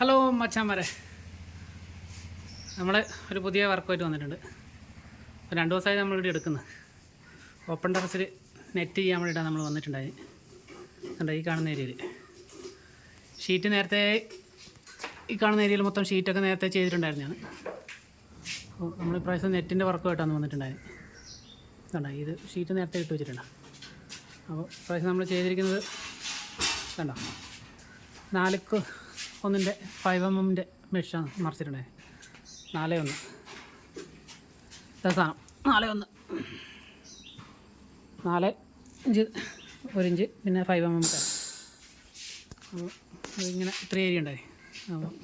Hello മച്ചാമാരെ നമ്മൾ ഒരു പുതിയ വർക്കുമായിട്ട് വന്നിട്ടുണ്ട്. അപ്പോൾ രണ്ട് ദിവസമായി നമ്മളിവിടെ എടുക്കുന്നത്. ഓപ്പൺ ടെറസിൽ നെറ്റ് ചെയ്യാൻ വേണ്ടിയിട്ടാണ് നമ്മൾ വന്നിട്ടുണ്ടായി കണ്ടോ ഈ കാണുന്ന ഏരിയയിൽ. ഷീറ്റ് നേരത്തെ ഈ കാണുന്ന ഏരിയയിൽ മൊത്തം ഷീറ്റൊക്കെ നേരത്തെ ചെയ്തിട്ടുണ്ടായിരുന്നതാണ് അപ്പോൾ നമ്മൾ ഇപ്രാവശ്യം നെറ്റിന്റെ വർക്കുമായിട്ടാണ് വന്നിട്ടുണ്ടായത്. കണ്ടോ ഇത് ഷീറ്റ് നേരത്തെ ഇട്ട് വെച്ചിട്ടുണ്ട്. അപ്പോൾ ഇപ്രാവശ്യം നമ്മൾ ചെയ്തിരിക്കുന്നത് കണ്ടോ നാലുക്ക് ഒന്നിന്റെ ഫൈവ് എം എമ്മിന്റെ മെഷീൻ മറിച്ചിട്ടുണ്ടേ. നാല് ഒന്ന്. സാധനം. നാല് ഒന്ന്. നാല് ഇഞ്ച് ഒരു ഇഞ്ച് പിന്നെ ഫൈവ് എം എം അപ്പോൾ ഇതിങ്ങനെ ഇത്ര ഏരിയ ഉണ്ടായി. അപ്പോൾ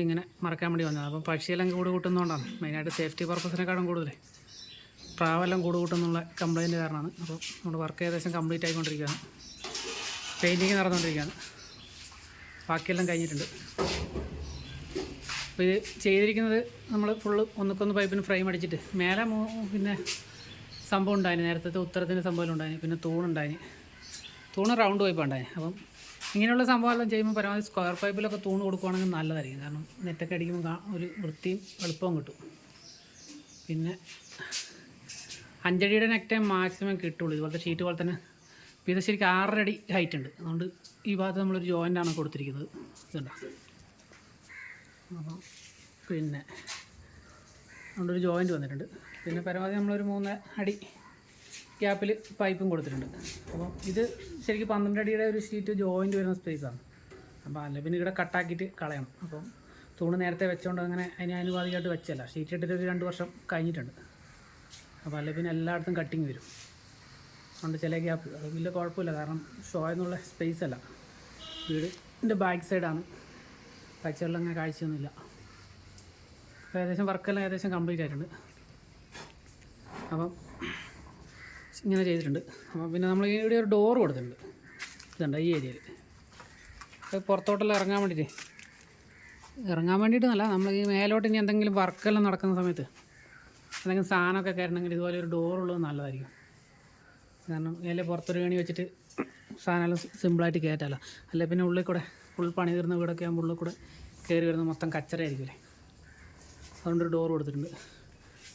ഇങ്ങനെ മറക്കാൻ വേണ്ടി വന്നത് അപ്പോൾ പക്ഷിയെല്ലാം കൂട് കൂട്ടുന്നതുകൊണ്ടാണ്. മെയിനായിട്ട് സേഫ്റ്റി പർപ്പസിനെക്കാളും കൂടുതൽ പ്രാവെല്ലാം കൂട് കൂട്ടുന്നുള്ള കംപ്ലയിന്റ് കാരണമാണ്. അപ്പോൾ നമ്മുടെ വർക്ക് ഏകദേശം കംപ്ലീറ്റ് ആയിക്കൊണ്ടിരിക്കുകയാണ്. പെയിന്റിങ് നടന്നുകൊണ്ടിരിക്കുകയാണ് ബാക്കിയെല്ലാം കഴിഞ്ഞിട്ടുണ്ട്. അപ്പോൾ ഇത് ചെയ്തിരിക്കുന്നത് നമ്മൾ ഫുള്ള് ഒന്നുക്കൊന്ന് പൈപ്പിന് ഫ്രെയിം അടിച്ചിട്ട് മേലെ പിന്നെ സംഭവം ഉണ്ടായിന്. നേരത്തെ ഉത്തരത്തിന്റെ സംഭവം ഉണ്ടായിന്. പിന്നെ തൂണുണ്ടായിന് തൂണ് റൗണ്ട് പൈപ്പ് ഉണ്ടായിന്. അപ്പം ഇങ്ങനെയുള്ള സംഭവമെല്ലാം ചെയ്യുമ്പോൾ പരമാവധി സ്ക്വയർ പൈപ്പിലൊക്കെ തൂണ് കൊടുക്കുവാണെങ്കിൽ നല്ലതായിരിക്കും. കാരണം നെറ്റൊക്കെ അടിക്കുമ്പോൾ ഒരു വൃത്തിയും എളുപ്പവും കിട്ടും. പിന്നെ അഞ്ചടിയുടെ നെക്ടൈം മാക്സിമം കിട്ടുള്ളൂ. ഇതുപോലത്തെ ഷീറ്റ് പോലെ തന്നെ ഇത് ശരിക്കും ആറര അടി ഹൈറ്റ് ഉണ്ട്. അതുകൊണ്ട് ഈ ഭാഗത്ത് നമ്മളൊരു ജോയിന്റാണ് കൊടുത്തിരിക്കുന്നത്. ഇതുണ്ടോ? അപ്പം പിന്നെ അതുകൊണ്ടൊരു ജോയിന്റ് വന്നിട്ടുണ്ട്. പിന്നെ പരമാവധി നമ്മളൊരു മൂന്ന് അടി ഗ്യാപ്പിൽ പൈപ്പും കൊടുത്തിട്ടുണ്ട്. അപ്പം ഇത് ശരിക്കും പന്ത്രണ്ട് അടിയുടെ ഒരു ഷീറ്റ് ജോയിന്റ് വരുന്ന സ്പേസാണ് അപ്പോൾ അല്ല പിന്നെ ഇവിടെ കട്ടാക്കിയിട്ട് കളയണം. അപ്പം തൂണ് നേരത്തെ വെച്ചുകൊണ്ട് അങ്ങനെ അതിന് അനുവാദികമായിട്ട് വെച്ചല്ല. ഷീറ്റ് ഇട്ടിട്ട് ഒരു രണ്ട് വർഷം കഴിഞ്ഞിട്ടുണ്ട്. അപ്പോൾ അല്ല പിന്നെ എല്ലായിടത്തും കട്ടിങ് വരും. അതുകൊണ്ട് ചില ഗ്യാപ്പ് അത് വലിയ കുഴപ്പമില്ല. കാരണം ഷോ എന്നുള്ള സ്പേസ് അല്ല. വീടിന്റെ ബാക്ക് സൈഡാണ് കാഴ്ചകളിൽ അങ്ങനെ കാഴ്ചയൊന്നുമില്ല. ഏകദേശം വർക്കെല്ലാം ഏകദേശം കംപ്ലീറ്റ് ആയിട്ടുണ്ട്. അപ്പം ഇങ്ങനെ ചെയ്തിട്ടുണ്ട്. അപ്പം പിന്നെ നമ്മൾ ഇവിടെ ഒരു ഡോർ കൊടുത്തിട്ടുണ്ട്. ഇതുണ്ട് ഈ ഏരിയയിൽ അത് പുറത്തോട്ടെല്ലാം ഇറങ്ങാൻ വേണ്ടിയിട്ട് ഇറങ്ങാൻ വേണ്ടിയിട്ടൊന്നല്ല. നമ്മൾ ഈ മേലോട്ട് ഇനി എന്തെങ്കിലും വർക്കെല്ലാം നടക്കുന്ന സമയത്ത് എന്തെങ്കിലും സാധനമൊക്കെ കയറണമെങ്കിൽ ഇതുപോലെ ഒരു ഡോറുള്ളത് നല്ലതായിരിക്കും. കാരണം അതിൽ പുറത്തൊരു കണി വെച്ചിട്ട് സാധനമെല്ലാം സിമ്പിളായിട്ട് കയറ്റാമല്ലോ അല്ലെ? പിന്നെ ഉള്ളിൽ കൂടെ ഫുൾ പണി തീർന്ന വീടൊക്കെ ആകുമ്പോൾ ഉള്ളിൽ കൂടെ കയറി വരുന്ന മൊത്തം കച്ചറയായിരിക്കില്ലേ അതുകൊണ്ടൊരു ഡോർ കൊടുത്തിട്ടുണ്ട്.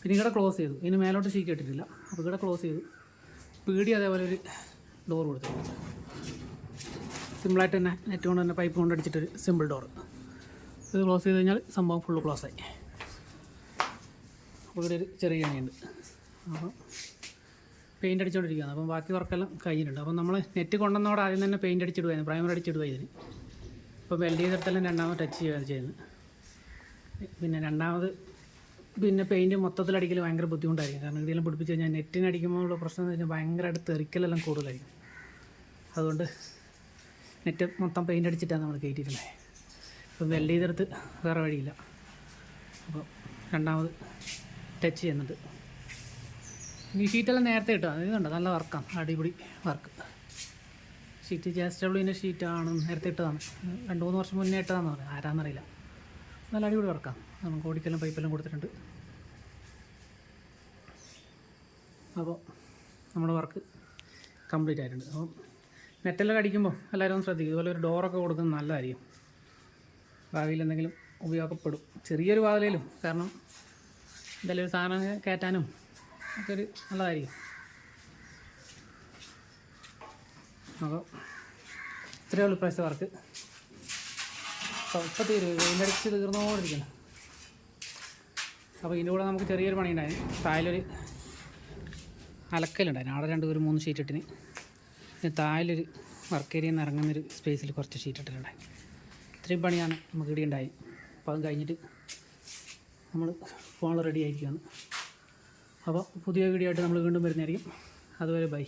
പിന്നെ ഇവിടെ ക്ലോസ് ചെയ്തു. ഇനി മേലോട്ട് ഷീറ്റ് ഇട്ടിട്ടില്ല അപ്പോൾ ഇവിടെ ക്ലോസ് ചെയ്തു. പീടി അതേപോലെ ഒരു ഡോർ കൊടുത്തിട്ടുണ്ട്. സിമ്പിളായിട്ട് തന്നെ നെറ്റ് കൊണ്ട് തന്നെ പൈപ്പ് കൊണ്ട് അടിച്ചിട്ടൊരു സിമ്പിൾ ഡോർ ഇത് ക്ലോസ് ചെയ്ത് കഴിഞ്ഞാൽ സംഭവം ഫുള്ള് ക്ലോസ് ആയി. അപ്പോൾ ഇവിടെ ഒരു ചെറിയ കണിയുണ്ട്. അപ്പോൾ പെയിന്റ് അടിച്ചുകൊണ്ടിരിക്കുകയാണ് അപ്പം ബാക്കി വർക്കെല്ലാം കഴിഞ്ഞിട്ടുണ്ട്. അപ്പം നമ്മൾ നെറ്റ് കൊണ്ടുവന്നോടെ ആദ്യം തന്നെ പെയിന്റ് അടിച്ചിടുവായിരുന്നു. പ്രൈമർ അടിച്ചിടുക ഇതിന്. ഇപ്പോൾ വെൽഡ് ചെയ്തിട്ടെല്ലാം രണ്ടാമത് ടച്ച് ചെയ്യുകയാണ് ചെയ്യുന്നത്. പിന്നെ രണ്ടാമത് പിന്നെ പെയിന്റ് മൊത്തത്തിലടിക്കൽ ഭയങ്കര ബുദ്ധിമുട്ടായിരിക്കും. കാരണം ഇതെല്ലാം പിടിപ്പിച്ച് കഴിഞ്ഞാൽ നെറ്റിന് അടിക്കുമ്പോൾ ഉള്ള പ്രശ്നം എന്ന് വെച്ചാൽ ഭയങ്കരമായിട്ട് തെറിക്കലെല്ലാം കൂടുതലായിരിക്കും. അതുകൊണ്ട് നെറ്റ് മൊത്തം പെയിന്റ് അടിച്ചിട്ടാണ് നമ്മൾ കയറ്റിയിട്ടുള്ളത് ഇപ്പം വെൽഡ് ചെയ്തെടുത്ത് വേറെ വഴിയില്ല. അപ്പോൾ രണ്ടാമത് ടച്ച് ചെയ്യുന്നുണ്ട്. ഈ ഷീറ്റെല്ലാം നേരത്തെ കിട്ടുക ഇതുണ്ട് നല്ല വർക്കാണ് അടിപൊളി വർക്ക് ഷീറ്റ് ജെ എസ് ഡബ്ല്യുവിന്റെ ഷീറ്റാണ് നേരത്തെ ഇട്ടതാണ്. രണ്ട് മൂന്ന് വർഷം മുന്നേ ഇട്ടതാണെന്ന് പറഞ്ഞു ആരാന്നറിയില്ല. നല്ല അടിപൊളി വർക്കാണ് നമുക്ക് ഓടിക്കലും പൈപ്പെല്ലാം കൊടുത്തിട്ടുണ്ട്. അപ്പോൾ നമ്മുടെ വർക്ക് കംപ്ലീറ്റ് ആയിട്ടുണ്ട്. അപ്പം നെറ്റെല്ലാം അടിക്കുമ്പോൾ എല്ലാവരും ഒന്ന് ശ്രദ്ധിക്കും. ഇതുപോലെ ഒരു ഡോറൊക്കെ കൊടുക്കുന്നത് നല്ലതായിരിക്കും ഭാവിയിൽ എന്തെങ്കിലും ഉപയോഗപ്പെടും. ചെറിയൊരു വാതിലേലും. കാരണം എന്തായാലും ഒരു സാധനം കയറ്റാനും ഒക്കെ നല്ല നല്ലതായിരിക്കും അപ്പോൾ ഇത്രയേ ഉള്ളൂ പ്രൈസ് വർക്ക്. ഇപ്പോൾ തീരും വെയിലടിച്ച് തീർന്നുകൊണ്ടിരിക്കുന്നു അപ്പോൾ ഇതിന്റെ കൂടെ നമുക്ക് ചെറിയൊരു പണി ഉണ്ടായിരുന്നു താഴിലൊരു അലക്കലുണ്ടായിരുന്നു അവിടെ രണ്ട് ഒരു മൂന്ന് ഷീറ്റ് ഇട്ടിന്. പിന്നെ താഴിലൊരു വർക്ക് നിന്ന് ഇറങ്ങുന്നൊരു സ്പേസിൽ കുറച്ച് ഷീറ്റ് ഇട്ടിട്ടുണ്ടായി. ഇത്രയും പണിയാണ് നമുക്ക് ഇവിടെ ഉണ്ടായി അപ്പോൾ അത് കഴിഞ്ഞിട്ട് നമ്മൾ ഫോൺ റെഡി ആയിരിക്കുകയാണ്. അപ്പോൾ പുതിയ വീഡിയോ ആയിട്ട് നമ്മൾ വീണ്ടും വരുന്നതായിരിക്കും. അതുവരെ ബൈ.